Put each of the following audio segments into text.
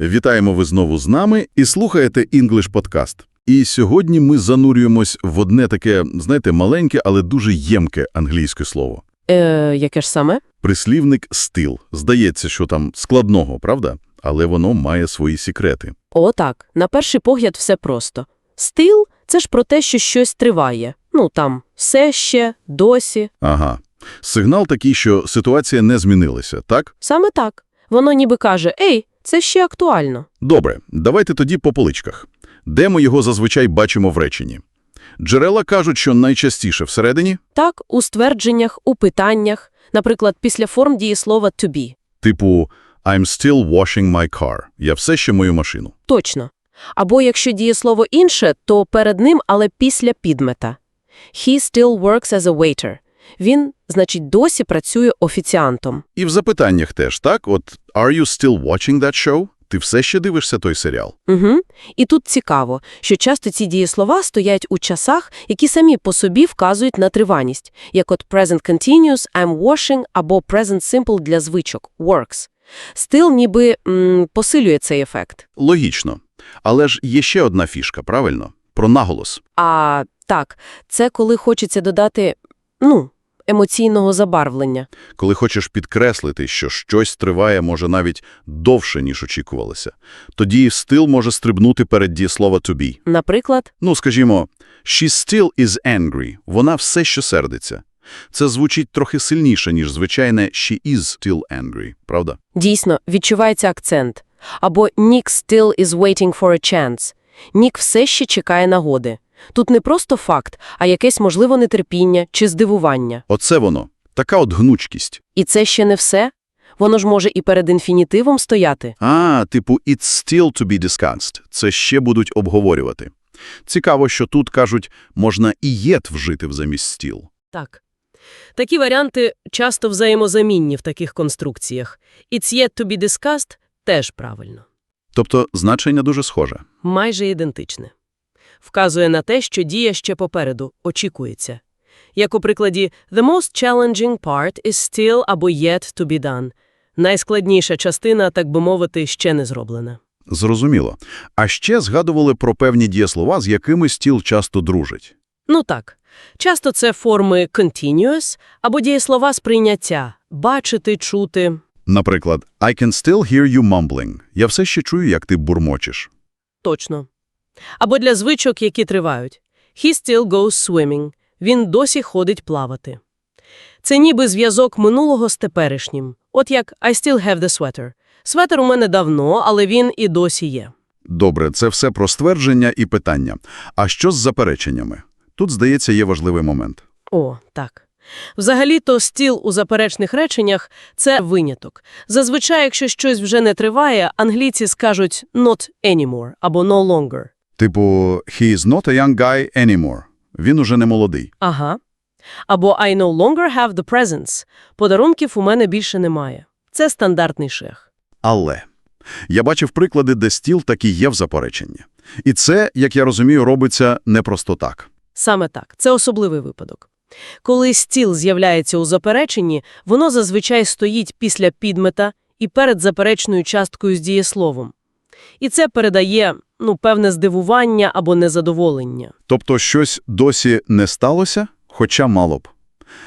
Вітаємо ви знову з нами і слухаєте English Podcast. І сьогодні ми занурюємось в одне таке, знаєте, маленьке, але дуже ємке англійське слово. Е, яке ж саме? Прислівник «still». Здається, що там складного, правда? Але воно має свої секрети. О, так. На перший погляд все просто. Стил – це ж про те, що щось триває. Ну, там, все ще, досі. Ага. Сигнал такий, що ситуація не змінилася, так? Саме так. Воно ніби каже, ей, це ще актуально. Добре, давайте тоді по поличках. Де ми його зазвичай бачимо в реченні? Джерела кажуть, що найчастіше всередині, Так, у ствердженнях, у питаннях, наприклад, після форм дієслова to be. типу «I'm still washing my car» – «Я все ще мою машину». Точно. Або якщо дієслово інше, то перед ним, але після підмета. He still works as a waiter. Він, значить, досі працює офіціантом. І в запитаннях теж, так? От «Are you still watching that show?» Ти все ще дивишся той серіал? Угу. І тут цікаво, що часто ці дієслова стоять у часах, які самі по собі вказують на тривалість, як от present continuous, I'm washing або present simple для звичок works. Стил ніби м, посилює цей ефект. Логічно. Але ж є ще одна фішка, правильно? Про наголос. А так, це коли хочеться додати, ну, емоційного забарвлення. Коли хочеш підкреслити, що щось триває, може, навіть довше, ніж очікувалося. Тоді стил може стрибнути перед дієслова to be. Наприклад, Ну, скажімо, «She still is angry» – вона все ще сердиться. Це звучить трохи сильніше, ніж звичайне «she is still angry», правда? дійсно, відчувається акцент. Або Nick still is waiting for a chance. Нік все ще чекає нагоди. Тут не просто факт, а якесь, можливо, нетерпіння чи здивування. Оце воно. Така от гнучкість. І це ще не все. Воно ж може і перед інфінітивом стояти. А, типу «it's still to be discussed». Це ще будуть обговорювати. Цікаво, що тут, кажуть, можна і «yet» вжити в замість «still». Так. Такі варіанти часто взаємозамінні в таких конструкціях. It's yet to be discussed теж правильно. Тобто значення дуже схоже. Майже ідентичне. Вказує на те, що дія ще попереду, очікується. Як у прикладі «The most challenging part is still або yet to be done». Найскладніша частина, так би мовити, ще не зроблена. Зрозуміло. А ще згадували про певні дієслова, з якими стіл часто дружить. Ну так, часто це форми continuous або дієслова сприйняття – бачити, чути. Наприклад, «I can still hear you mumbling». Я все ще чую, як ти бурмочеш. Точно. Або для звичок, які тривають. He still goes swimming. Він досі ходить плавати. Це ніби зв'язок минулого з теперішнім. От як I still have the sweater. Светер у мене давно, але він і досі є. Добре, це все про ствердження і питання. А що з запереченнями? Тут, здається, є важливий момент. О, так. Взагалі-то стіл у заперечних реченнях – це виняток. Зазвичай, якщо щось вже не триває, англійці скажуть «not anymore» або «no longer». Типу «he is not a young guy anymore». Він уже не молодий. Ага. Або I no longer have the presents. Подарунків у мене більше немає. Це стандартний шех. Але я бачив приклади, де стіл таки є в запереченні. І це, як я розумію, робиться не просто так. Саме так. Це особливий випадок. Коли стіл з'являється у запереченні, воно зазвичай стоїть після підмета і перед заперечною часткою з дієсловом. І це передає, ну, певне здивування або незадоволення. Тобто щось досі не сталося, хоча мало б.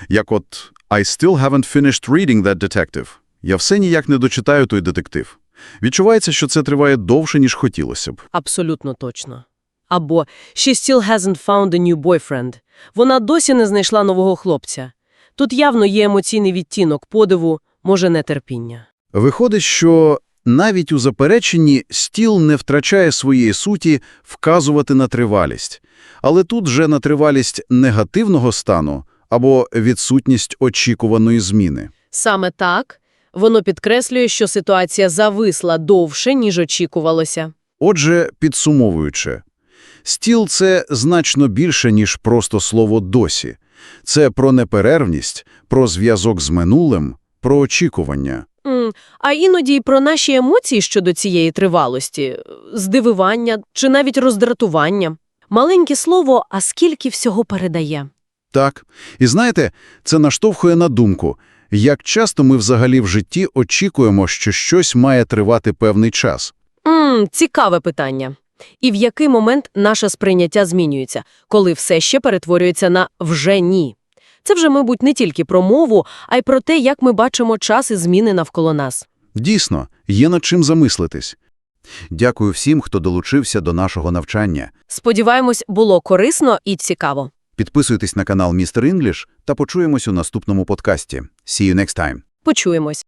Як от «I still haven't finished reading that detective». Я все ніяк не дочитаю той детектив. Відчувається, що це триває довше, ніж хотілося б. Абсолютно точно. Або «She still hasn't found a new boyfriend». Вона досі не знайшла нового хлопця. Тут явно є емоційний відтінок подиву, може нетерпіння. Виходить, що навіть у запереченні стіл не втрачає своєї суті вказувати на тривалість. Але тут же на тривалість негативного стану або відсутність очікуваної зміни. Саме так. Воно підкреслює, що ситуація зависла довше, ніж очікувалося. Отже, підсумовуючи, стіл – це значно більше, ніж просто слово «досі». Це про неперервність, про зв'язок з минулим, про очікування. А іноді й про наші емоції щодо цієї тривалості, здивування чи навіть роздратування. Маленьке слово, а скільки всього передає. Так. І знаєте, це наштовхує на думку, як часто ми взагалі в житті очікуємо, що щось має тривати певний час. Мм, цікаве питання. І в який момент наше сприйняття змінюється, коли все ще перетворюється на «вже ні»? Це вже, мабуть, не тільки про мову, а й про те, як ми бачимо час і зміни навколо нас. Дійсно, є над чим замислитись. Дякую всім, хто долучився до нашого навчання. Сподіваємось, було корисно і цікаво. Підписуйтесь на канал Містер Інгліш та почуємось у наступному подкасті. See you next time! Почуємось.